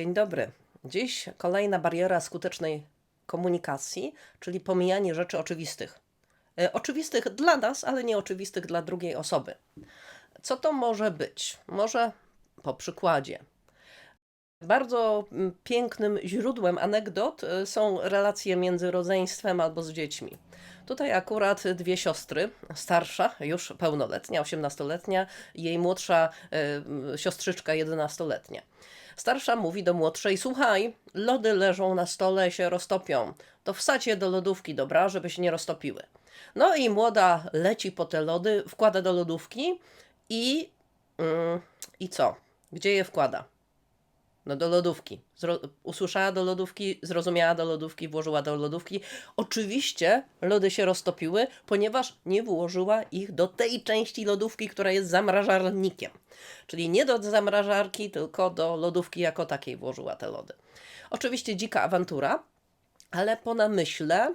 Dzień dobry. Dziś kolejna bariera skutecznej komunikacji, czyli pomijanie rzeczy oczywistych. E, Oczywistych dla nas, ale nieoczywistych dla drugiej osoby. Co to może być? Może po przykładzie. Bardzo mm, pięknym źródłem anegdot e, są relacje między rodzeństwem albo z dziećmi. Tutaj akurat dwie siostry, starsza, już pełnoletnia, 18-letnia, i jej młodsza m, siostrzyczka, 11-letnia. Starsza mówi do młodszej: Słuchaj, lody leżą na stole, się roztopią. To wsadź je do lodówki, dobra, żeby się nie roztopiły. No i młoda leci po te lody, wkłada do lodówki i. mm, I co? Gdzie je wkłada? No do lodówki. Zro- usłyszała do lodówki, zrozumiała do lodówki, włożyła do lodówki. Oczywiście lody się roztopiły, ponieważ nie włożyła ich do tej części lodówki, która jest zamrażarnikiem. Czyli nie do zamrażarki, tylko do lodówki jako takiej włożyła te lody. Oczywiście dzika awantura, ale po namyśle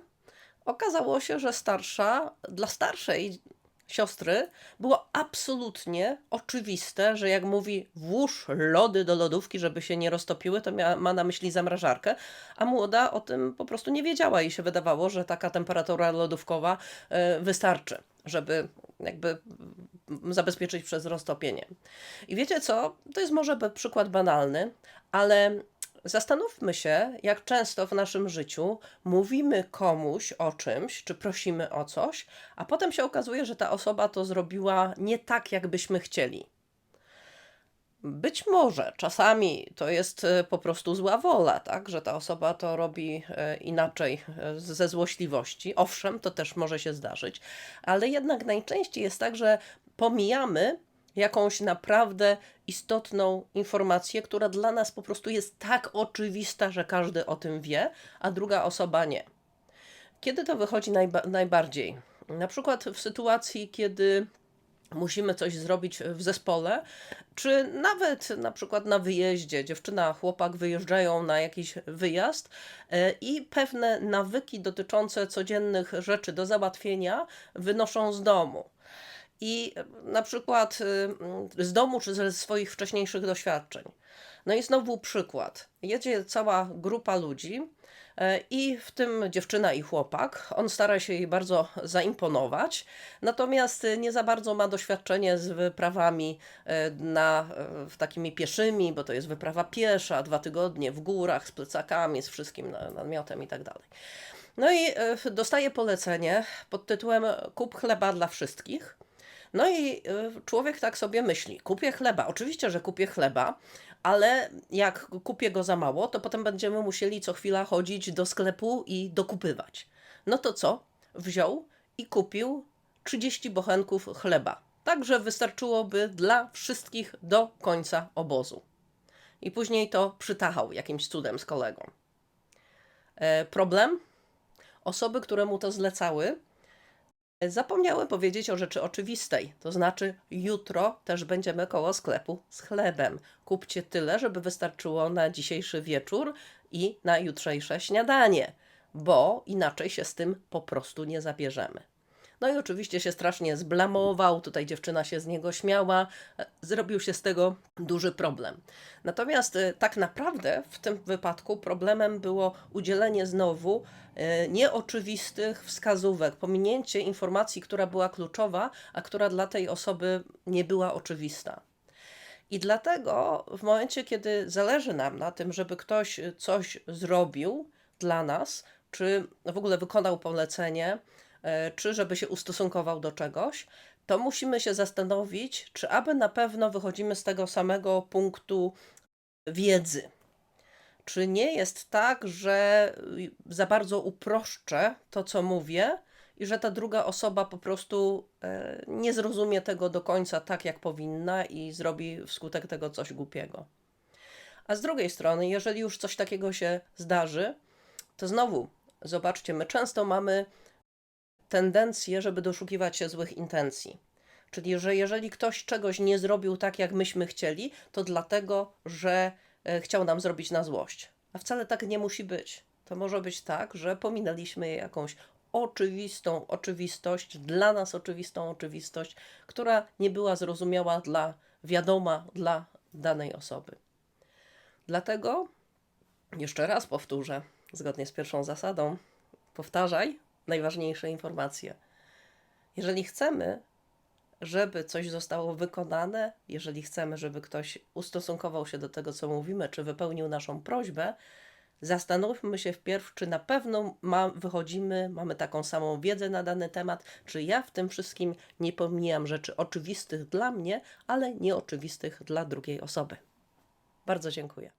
okazało się, że starsza, dla starszej siostry było absolutnie oczywiste, że jak mówi włóż lody do lodówki, żeby się nie roztopiły, to mia, ma na myśli zamrażarkę, a młoda o tym po prostu nie wiedziała i się wydawało, że taka temperatura lodówkowa e, wystarczy, żeby jakby zabezpieczyć przez roztopienie. I wiecie co? To jest może przykład banalny, ale Zastanówmy się, jak często w naszym życiu mówimy komuś o czymś, czy prosimy o coś, a potem się okazuje, że ta osoba to zrobiła nie tak, jakbyśmy chcieli. Być może czasami to jest e, po prostu zła wola, tak, że ta osoba to robi e, inaczej e, ze złośliwości. Owszem, to też może się zdarzyć, ale jednak najczęściej jest tak, że pomijamy jakąś naprawdę istotną informację, która dla nas po prostu jest tak oczywista, że każdy o tym wie, a druga osoba nie. Kiedy to wychodzi najba- najbardziej? Na przykład w sytuacji, kiedy musimy coś zrobić w zespole, czy nawet na przykład na wyjeździe. Dziewczyna, chłopak wyjeżdżają na jakiś wyjazd e, i pewne nawyki dotyczące codziennych rzeczy do załatwienia wynoszą z domu. I e, na przykład y, mm, z domu czy ze swoich wcześniejszych doświadczeń. No i znowu przykład. Jedzie cała grupa ludzi e, i w tym dziewczyna i chłopak. On stara się jej bardzo zaimponować, natomiast nie za bardzo ma doświadczenie z wyprawami e, na, takimi pieszymi, bo to jest wyprawa piesza, dwa tygodnie w górach z plecakami, z wszystkim na- namiotem i tak dalej. No i dostaje polecenie pod tytułem Kup chleba dla wszystkich. No i y, człowiek tak sobie myśli: kupię chleba. Oczywiście, że kupię chleba, ale jak kupię go za mało, to potem będziemy musieli co chwila chodzić do sklepu i dokupywać. No to co? Wziął i kupił 30 bochenków chleba. Także wystarczyłoby dla wszystkich do końca obozu. I później to przytachał jakimś cudem z kolegą. E, problem? Osoby, które mu to zlecały, Zapomniałem powiedzieć o rzeczy oczywistej, to znaczy jutro też będziemy koło sklepu z chlebem. Kupcie tyle, żeby wystarczyło na dzisiejszy wieczór i na jutrzejsze śniadanie, bo inaczej się z tym po prostu nie zabierzemy. No i oczywiście się strasznie zblamował, tutaj dziewczyna się z niego śmiała, e, zrobił się z tego duży problem. Natomiast e, tak naprawdę w tym wypadku problemem było udzielenie znowu e, nieoczywistych wskazówek, pominięcie informacji, która była kluczowa, a która dla tej osoby nie była oczywista. I dlatego w momencie, kiedy zależy nam na tym, żeby ktoś coś zrobił dla nas, czy w ogóle wykonał polecenie, czy żeby się ustosunkował do czegoś, to musimy się zastanowić, czy aby na pewno wychodzimy z tego samego punktu wiedzy. Czy nie jest tak, że y, za bardzo uproszczę to, co mówię, i że ta druga osoba po prostu e, nie zrozumie tego do końca tak, jak powinna i zrobi wskutek tego coś głupiego. A z drugiej strony, jeżeli już coś takiego się zdarzy, to znowu, zobaczcie, my często mamy tendencję, żeby doszukiwać się złych intencji. Czyli, że jeżeli ktoś czegoś nie zrobił tak, jak myśmy chcieli, to dlatego, że e, chciał nam zrobić na złość. A wcale tak nie musi być. To może być tak, że pominęliśmy jakąś oczywistą oczywistość, dla nas oczywistą oczywistość, która nie była zrozumiała dla, wiadoma dla danej osoby. Dlatego jeszcze raz powtórzę, zgodnie z pierwszą zasadą, powtarzaj najważniejsze informacje. Jeżeli chcemy, żeby coś zostało wykonane, jeżeli chcemy, żeby ktoś ustosunkował się do tego, co mówimy, czy wypełnił naszą prośbę, zastanówmy się wpierw, czy na pewno ma, wychodzimy, mamy taką samą wiedzę na dany temat, czy ja w tym wszystkim nie pomijam rzeczy oczywistych dla mnie, ale nieoczywistych dla drugiej osoby. Bardzo dziękuję.